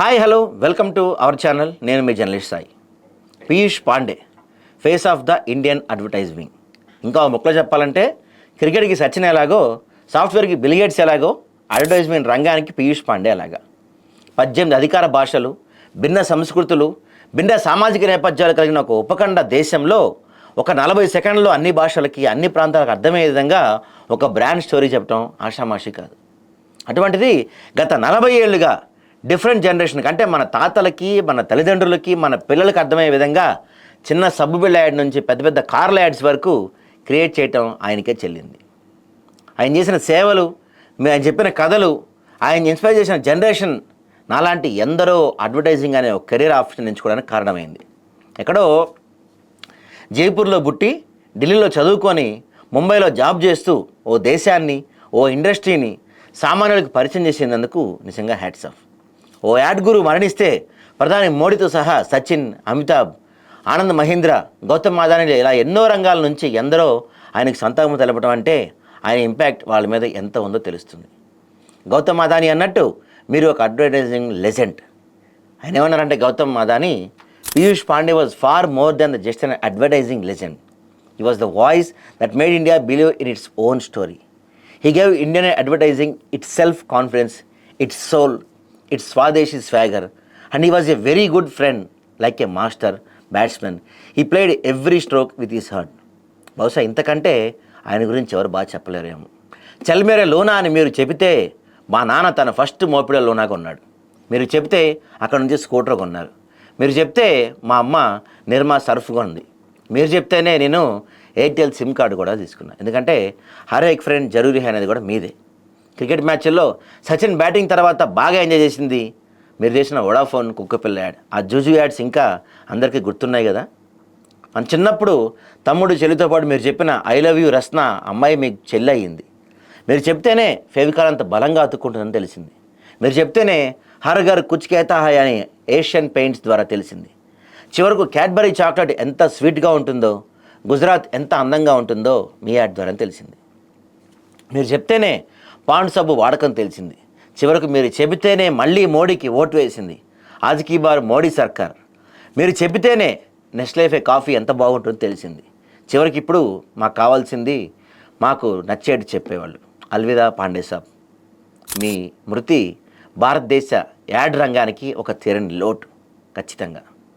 Hi hello welcome to our channel. నేను మీ journalist Sai. Piyush Pandey face of the Indian advertising. ఇంకా ముక్కలో చెప్పాలంటే క్రికెట్కి సచిన్ ఎలాగో సాఫ్ట్వేర్కి బిలిగేట్స్ ఎలాగో అడ్వర్టైజ్మెంట్ రంగానికి పీయూష్ పాండే అలాగా. పద్దెనిమిది అధికార భాషలు భిన్న సంస్కృతులు భిన్న సామాజిక నేపథ్యాలు కలిగిన ఒక ఉపఖండ దేశంలో ఒక నలభై సెకండ్లో అన్ని భాషలకి అన్ని ప్రాంతాలకు అర్థమయ్యే విధంగా ఒక బ్రాండ్ స్టోరీ చెప్పడం ఆషామాషి కాదు. అటువంటిది గత నలభై ఏళ్ళుగా డిఫరెంట్ జనరేషన్కి అంటే మన తాతలకి మన తల్లిదండ్రులకి మన పిల్లలకి అర్థమయ్యే విధంగా చిన్న సబ్బు బిళ్ళ యాడ్ నుంచి పెద్ద పెద్ద కార్ల యాడ్స్ వరకు క్రియేట్ చేయటం ఆయనకే చెల్లింది. ఆయన చేసిన సేవలు మీ- ఆయన చెప్పిన కథలు ఆయన ఇన్స్పైర్ చేసిన జనరేషన్ నాలాంటి ఎందరో అడ్వర్టైజింగ్ అనే ఒక కెరీర్ ఆప్షన్ ఎంచుకోవడానికి కారణమైంది. ఎక్కడో జైపూర్లో పుట్టి ఢిల్లీలో చదువుకొని ముంబైలో జాబ్ చేస్తూ ఓ దేశాన్ని ఓ ఇండస్ట్రీని సామాన్యులకు పరిచయం చేసేందుకు నిజంగా హ్యాట్స్ ఆఫ్. ఓ యాడ్ గురు మరణిస్తే ప్రధాని మోడీతో సహా సచిన్ అమితాబ్ ఆనంద్ మహీంద్ర గౌతమ్ మాదాని ఇలా ఎన్నో రంగాల నుంచి ఎందరో ఆయనకు సంతాపం తెలపడం అంటే ఆయన ఇంపాక్ట్ వాళ్ళ మీద ఎంత ఉందో తెలుస్తుంది. గౌతమ్ అదాని అన్నట్టు మీరు ఒక అడ్వర్టైజింగ్ లెజెండ్ ఆయన ఏమన్నారంటే Gautam Adani Piyush Pandey was far more than the just an advertising legend he was the voice that made India believe in its own story he gave Indian advertising its self confidence its soul its swadeshi swagger and he was a very good friend like a master batsmen he played every stroke with his heart బహుశా ఇంతకంటే ఆయన గురించి ఎవరు బాగా చెప్పలేరేమో. చల్మేరే లోనా అని మీరు చెబితే మా నాన్న తన ఫస్ట్ మోపిడ లోనా కొన్నాడు. మీరు చెప్తే అక్కడ నుంచి స్కూటర్ కొన్నారు. మీరు చెప్తే మా అమ్మ నిర్మా సర్ఫ్ కొంది మీరు చెప్తేనే నేను ఎయిర్టెల్ సిమ్ కార్డు కూడా తీసుకున్నాను ఎందుకంటే హర్ ఎక్ ఫ్రెండ్ జరూరీ అనేది కూడా మీదే. క్రికెట్ మ్యాచ్ల్లో సచిన్ బ్యాటింగ్ తర్వాత బాగా ఎంజాయ్ చేసింది. మీరు చేసిన వడాఫోన్ కుక్కపిల్ల యాడ్. ఆ జుజు యాడ్స్ ఇంకా అందరికీ గుర్తున్నాయి కదా? మన చిన్నప్పుడు తమ్ముడు చెల్లితో పాటు మీరు చెప్పిన ఐ లవ్ యూ రస్న అమ్మాయి మీకు చెల్లి అయ్యింది. మీరు చెప్తేనే ఫెవికాల్ అంత బలంగా అతుక్కుంటుందని తెలిసింది. మీరు చెప్తేనే హర్ గర్ కుచ్ అని ఏషియన్ పెయింట్స్ ద్వారా తెలిసింది. చివరకు క్యాడ్బరీ చాక్లెట్ ఎంత స్వీట్గా ఉంటుందో గుజరాత్ ఎంత అందంగా ఉంటుందో మీ యాడ్ ద్వారా తెలిసింది. మీరు చెప్తేనే పాండ్ సబ్బు వాడకం తెలిసింది. చివరకు మీరు చెబితేనే మళ్ళీ మోడీకి ఓటు వేసింది. ఆజ్కీ బార్ మోడీ సర్కార్. మీరు చెబితేనే నెస్లేఫే కాఫీ ఎంత బాగుంటుందో తెలిసింది. చివరికి ఇప్పుడు మాకు కావాల్సింది మాకు నచ్చేటి చెప్పేవాళ్ళు. అల్విదా పాండే సాబ్. మీ మృతి భారతదేశ యాడ్ రంగానికి ఒక తీరని లోటు. ఖచ్చితంగా.